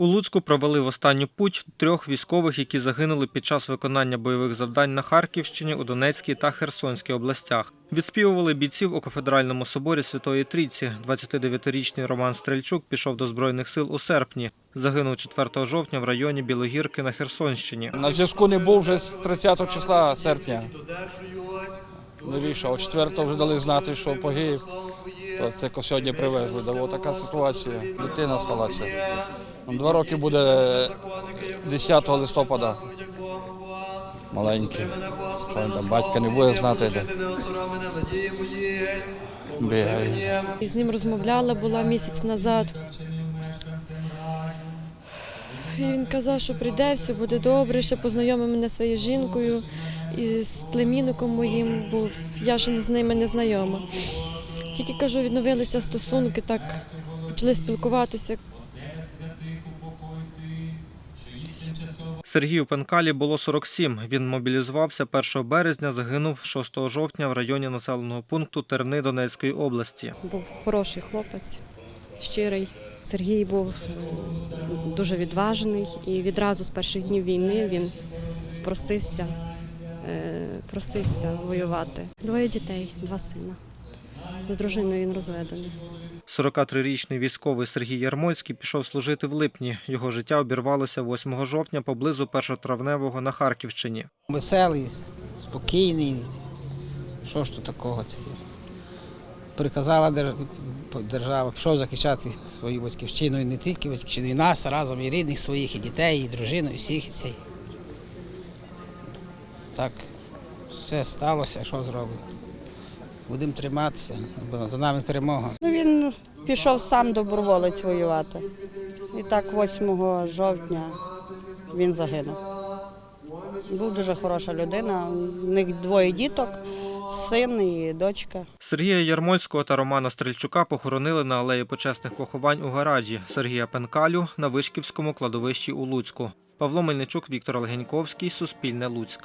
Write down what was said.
У Луцьку провели в останню путь трьох військових, які загинули під час виконання бойових завдань на Харківщині, у Донецькій та Херсонській областях. Відспівували бійців у кафедральному соборі Святої Трійці. 29-річний Роман Стрельчук пішов до збройних сил у серпні. Загинув 4 жовтня в районі Білогірки на Херсонщині. На зв'язку не був вже з 30 числа серпня. Не вийшов. 4 вже дали знати, що погиб. Тільки сьогодні привезли. Да, така ситуація. Дитина сталася. Два роки буде 10 листопада. Маленький. Що там батька не буде знати, де бігає. І з ним розмовляла була місяць назад. І він казав, що прийде, все буде добре, ще познайомив мене своєю жінкою і з племінником моїм був. Я ж з ними не знайома. Тільки кажу, відновилися стосунки, так почали спілкуватися. Сергію Пенкалі було 47. Він мобілізувався 1 березня, загинув 6 жовтня в районі населеного пункту Терни Донецької області. був хороший хлопець, щирий. Сергій був дуже відважений і відразу з перших днів війни він просився, е, просився воювати. Двоє дітей, два сина. З дружиною він розведений. 43-річний військовий Сергій Ярмольський пішов служити в липні. Його життя обірвалося 8 жовтня поблизу першотравневого на Харківщині. Веселий, спокійний. Що ж тут такого? Приказала держава, пішов захищати свою батьківщину і не тільки батьківщину, і нас разом, і рідних своїх, і дітей, і дружину, і всіх. І цей. Так, все сталося, що зробимо. Будемо триматися, бо за нами перемога. Ну, він пішов сам доброволець воювати. І так 8 жовтня він загинув. Був дуже хороша людина. У них двоє діток, син і дочка. Сергія Ярмольського та Романа Стрельчука похоронили на алеї почесних поховань у гаражі. Сергія Пенкалю на Вишківському кладовищі у Луцьку. Павло Мельничук, Віктор Легеньковський, Суспільне Луцьк.